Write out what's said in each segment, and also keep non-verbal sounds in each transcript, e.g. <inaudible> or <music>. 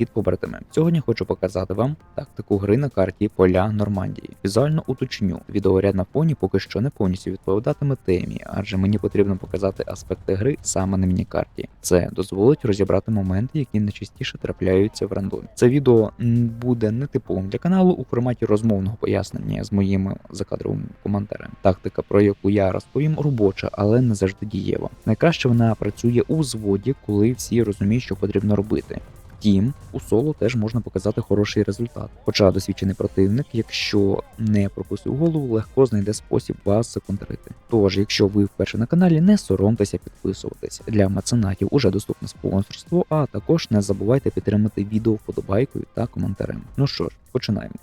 від побратими. Сьогодні хочу показати вам тактику гри на карті поля Нормандії. Візуально уточню, відеоряд на фоні поки що не повністю відповідатиме темі, адже мені потрібно показати аспекти гри саме на міні-карті. Це дозволить розібрати моменти, які найчастіше трапляються в рандомі. Це відео буде нетиповим для каналу у форматі розмовного пояснення з моїми закадровими коментарями. Тактика, про яку я розповім, робоча, але не завжди дієва. Найкраще вона працює у зводі, коли всі розуміють, що потрібно робити. Втім, у соло теж можна показати хороший результат. Хоча досвідчений противник, якщо не пропустив голову, легко знайде спосіб вас законтрити. Тож, якщо ви вперше на каналі, не соромтеся підписуватися. Для меценатів уже доступне спонсорство, а також не забувайте підтримати відео вподобайкою та коментарем. Ну що ж, починаємо.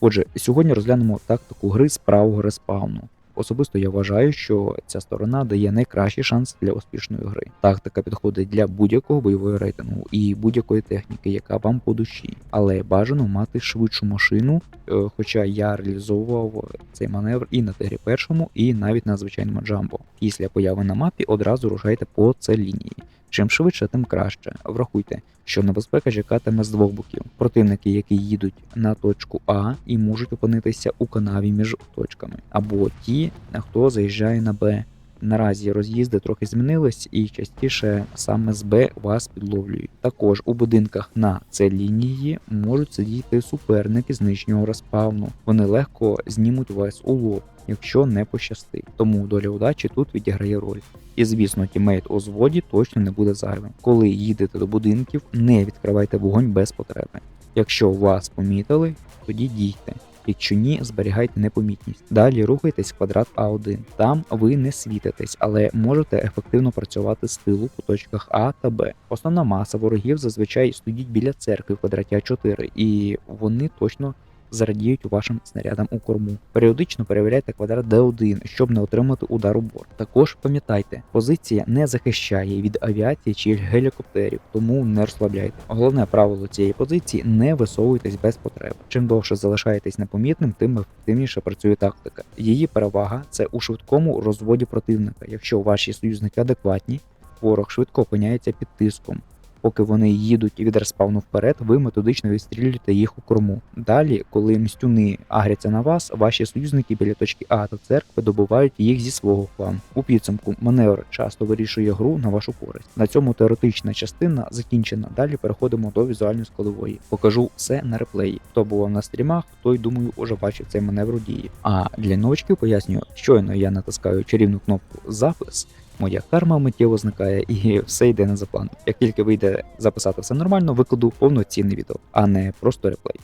Отже, сьогодні розглянемо тактику гри з правого респауну. Особисто я вважаю, що ця сторона дає найкращий шанс для успішної гри. Тактика підходить для будь-якого бойового рейтингу і будь-якої техніки, яка вам по душі, але бажано мати швидшу машину. е, Хоча я реалізовував цей маневр і на тигрі першому, і навіть на звичайному джамбо. Після появи на мапі одразу рушайте по це лінії. Чим швидше, тим краще. Врахуйте, що небезпека чекатиме з двох боків. Противники, які їдуть на точку А і можуть опинитися у канаві між точками, або ті, хто заїжджає на Б. Наразі роз'їзди трохи змінились і частіше саме з Б вас підловлюють. Також у будинках на це лінії можуть сидіти суперники з нижнього респавну. Вони легко знімуть вас у лоб, якщо не пощастить. Тому доля удачі тут відіграє роль. І звісно, тімейт у зводі точно не буде зайвим. Коли їдете до будинків, не відкривайте вогонь без потреби. Якщо вас помітили, тоді дійте. Якщо ні, зберігайте непомітність. Далі рухайтесь в квадрат А1. Там ви не світитесь, але можете ефективно працювати з тилу по точках А та Б. Основна маса ворогів зазвичай стоїть біля церкви в квадраті А4, і вони точно зарадіють вашим снарядам у корму. Періодично перевіряйте квадрат Д1, щоб не отримати удар у борт. Також пам'ятайте, позиція не захищає від авіації чи гелікоптерів, тому не розслабляйте. Головне правило цієї позиції не висовуйтесь без потреби. Чим довше залишаєтесь непомітним, тим ефективніше працює тактика. Її перевага це у швидкому розводі противника. Якщо ваші союзники адекватні, ворог швидко опиняється під тиском. Поки вони їдуть від респавну вперед, ви методично відстрілюєте їх у корму. Далі, коли мстюни агряться на вас, ваші союзники біля точки А та церкви добувають їх зі свого флангу. У підсумку маневр часто вирішує гру на вашу користь. На цьому теоретична частина закінчена. Далі переходимо до візуальної складової. Покажу все на реплеї. Хто був на стрімах, той думаю уже бачив цей маневр у дії. А для новачків пояснюю, щойно я натискаю чарівну кнопку запис. Моя карма миттєво зникає і все йде не за планом. Як тільки вийде записати все нормально, викладу повноцінне відео, а не просто реплей.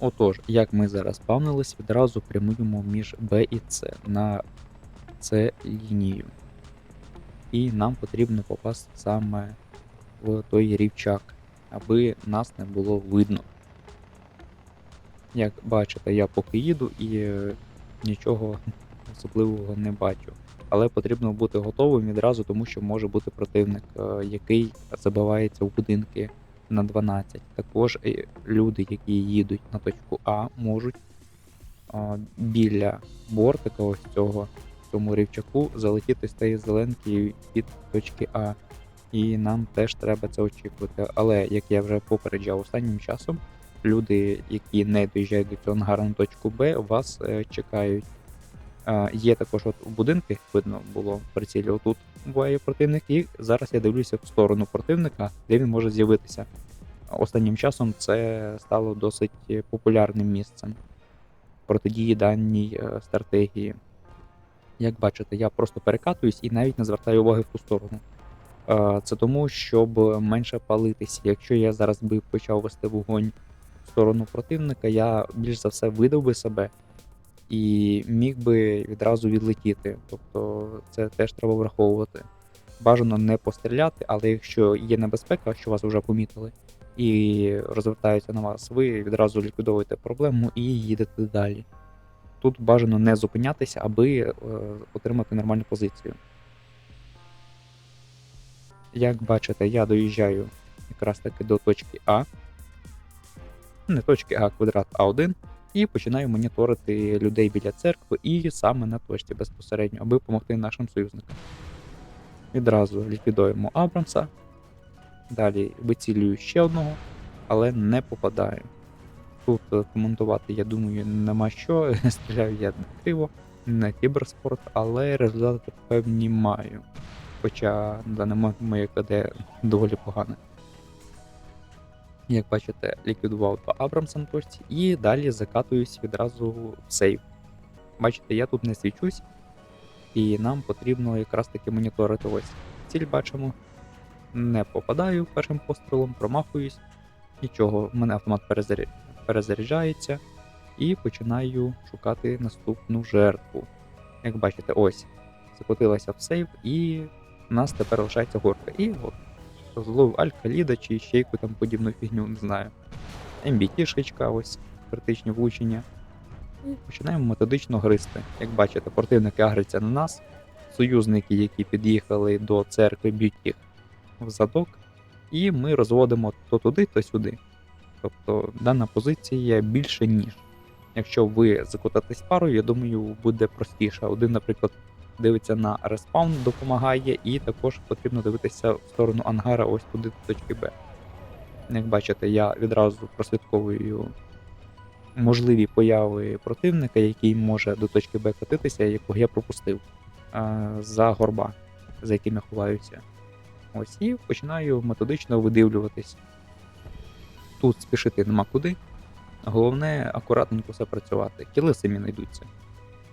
Отож, як ми зараз спавнились, відразу прямуємо між Б і С на С лінію. І нам потрібно попасти саме в той рівчак, аби нас не було видно. Як бачите, я поки їду і е, нічого особливого не бачу. Але потрібно бути готовим відразу, тому що може бути противник, е, який забивається в будинки на 12. Також е, люди, які їдуть на точку А, можуть біля бортика ось цього цьому рівчаку залетіти з тієї зеленки від точки А. І нам теж треба це очікувати. Але як я вже попереджав останнім часом, люди, які не доїжджають до цього ангару на точку Б, вас е, чекають. Е, є також от в будинки, видно було в прицілі, отут буває противник, і зараз я дивлюся в сторону противника, де він може з'явитися. Останнім часом це стало досить популярним місцем протидії даній е, стратегії. Як бачите, я просто перекатуюсь і навіть не звертаю уваги в ту сторону. Е, Це тому, щоб менше палитися. Якщо я зараз би почав вести вогонь сторону противника, я більш за все видав би себе і міг би відразу відлетіти. Тобто це теж треба враховувати. Бажано не постріляти, але якщо є небезпека, що вас вже помітили, і розвертаються на вас, ви відразу ліквідовуєте проблему і їдете далі. Тут бажано не зупинятися, аби е, отримати нормальну позицію. Як бачите, я доїжджаю якраз таки до точки А. Не точки А квадрат А1. І починаю моніторити людей біля церкви і саме на точці безпосередньо, аби допомогти нашим союзникам. Відразу ліквідуємо Абрамса. Далі вицілюю ще одного, але не попадаю. Тут е, коментувати, я думаю, нема що. <laughs> Стріляю я не криво, не кіберспорт, але результати певні маю. Хоча на даний момент моє КД доволі погане. Як бачите, ліквідував два Абрамса на і далі закатуюсь відразу в сейв. Бачите, я тут не свічусь, і нам потрібно якраз таки моніторити ось. Ціль бачимо. Не попадаю першим пострілом, промахуюсь. Нічого, в мене автомат перезаряджається і починаю шукати наступну жертву. Як бачите, ось закотилася в сейв, і в нас тепер лишається горка. І от зловив Алькаліда чи ще яку там подібну фігню, не знаю. MBT шичка, ось критичні влучення. І починаємо методично гризти. Як бачите, противники агриться на нас. Союзники, які під'їхали до церкви, б'ють їх в задок, і ми розводимо то туди, то сюди. Тобто дана позиція більше ніж. Якщо ви закотитесь парою, я думаю, буде простіше. Один, наприклад, дивиться на респаун, допомагає, і також потрібно дивитися в сторону ангара ось туди до точки Б. Як бачите, я відразу прослідковую можливі появи противника, який може до точки Б катитися, якого я пропустив е, за горба, за яким я ховаюся. Ось і починаю методично видивлюватись. Тут спішити нема куди. Головне акуратненько все працювати. Кіли самі знайдуться.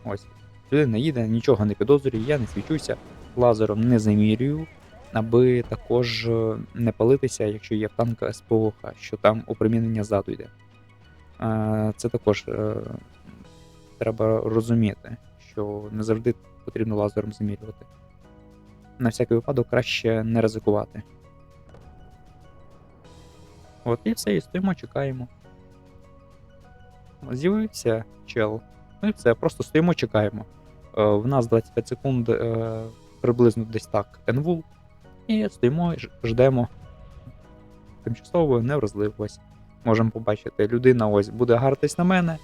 Ось. Людина їде, нічого не підозрює, я не свічуся, лазером не замірюю, аби також е, не палитися, якщо є в танка СПОХ, що там опромінення ззаду йде. Е, Це також е, треба розуміти, що не завжди потрібно лазером замірювати. На всякий випадок краще не ризикувати. От і все, і стоїмо, чекаємо. З'явився чел. Ну і все, просто стоїмо, чекаємо. Е, в нас 25 секунд е, приблизно десь так енвул. І стоїмо і ждемо тимчасово невразливість. Можемо побачити, людина ось буде гартись на мене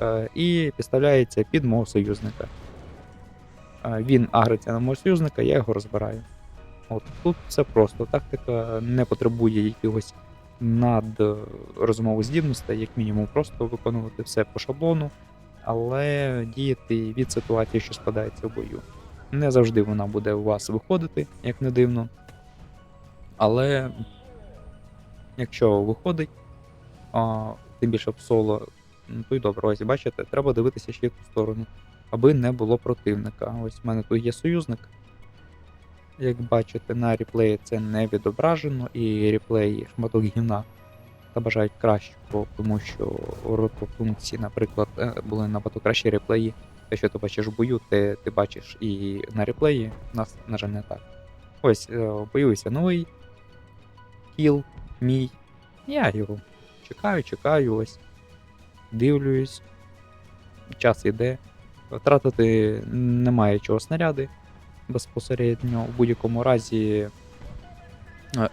е, і підставляється під мого союзника. Він агриться на мого союзника, я його розбираю. От тут все просто. Тактика не потребує якихось над розумових здібностей, як мінімум, просто виконувати все по шаблону, але діяти від ситуації, що складається в бою. Не завжди вона буде у вас виходити, як не дивно. Але якщо виходить, а, тим більше в соло, ну, то й добре, ось бачите, треба дивитися ще в ту сторону, аби не було противника. Ось в мене тут є союзник. Як бачите, на реплеї це не відображено, і реплеї шматок гівна та бажають кращого, тому що функції, наприклад, е, були набагато кращі реплеї. Те, що ти бачиш в бою, ти, ти бачиш і на реплеї. У нас, на жаль, не так. Ось, е, появився новий кіл, мій. Я його чекаю, чекаю, ось. Дивлюсь. Час іде. Тратити немає чого снаряди безпосередньо. У будь-якому разі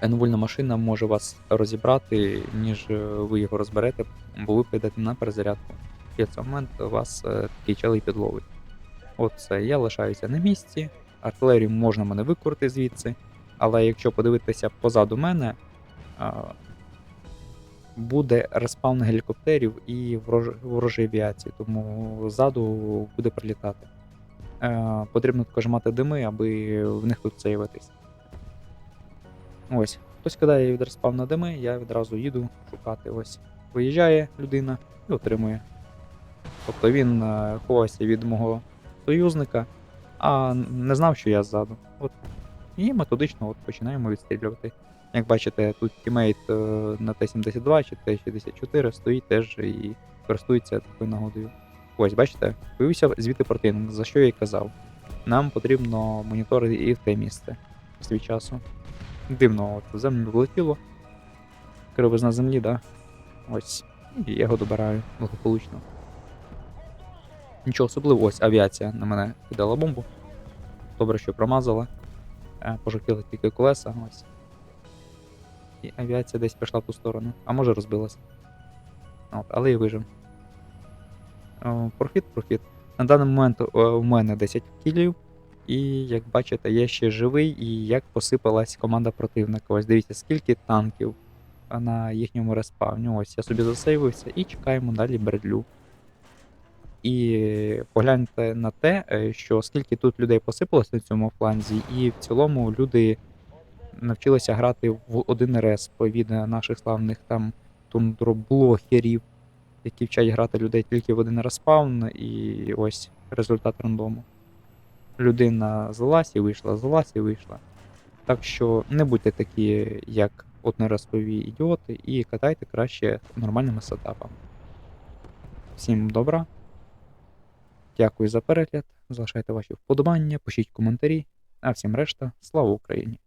енвольна машина може вас розібрати, ніж е, ви його розберете, бо ви підете на перезарядку. І в цей момент вас е, такий челий підловить. От все, я лишаюся на місці. Артилерію можна мене викурити звідси, але якщо подивитися позаду мене, буде респаун гелікоптерів і ворож- ворожої авіації, тому ззаду буде прилітати. Е, потрібно також мати дими, аби в них тут сейвитись. Ось, хтось кидає від респавна дими, я відразу їду шукати. Ось. Виїжджає людина і отримує. Тобто він е, ховався від мого союзника, а не знав, що я ззаду. От. І методично от починаємо відстрілювати. Як бачите, тут тімейт е, на Т-72 чи Т-64 стоїть теж і користується такою нагодою. Ось, бачите, появився звідти противник, за що я й казав. Нам потрібно моніторити і в те місце свій часу. Дивно, от землю влетіло. Кривизна землі, да? Ось. І я його добираю благополучно. Нічого особливого, ось авіація на мене кидала бомбу. Добре, що промазала. Е, тільки колеса, ось. І авіація десь пішла в ту сторону. А може розбилася. От, але і вижив. О, Прохід, прохід. На даний момент е, у мене 10 кілів, і як бачите, я ще живий, і як посипалась команда противника. Ось дивіться, скільки танків на їхньому респавні. Ось я собі засейвився і чекаємо далі бредлю. І погляньте на те, е, що скільки тут людей посипалось на цьому фланзі, і в цілому люди навчилися грати в один респ від наших славних там тундроблогерів, які вчать грати людей тільки в один респаун, і ось результат рандому. Людина злась і вийшла, злась і вийшла. Так що не будьте такі, як одноразові ідіоти, і катайте краще нормальними сетапами. Всім добра. Дякую за перегляд. Залишайте ваші вподобання, пишіть коментарі. А всім решта, слава Україні!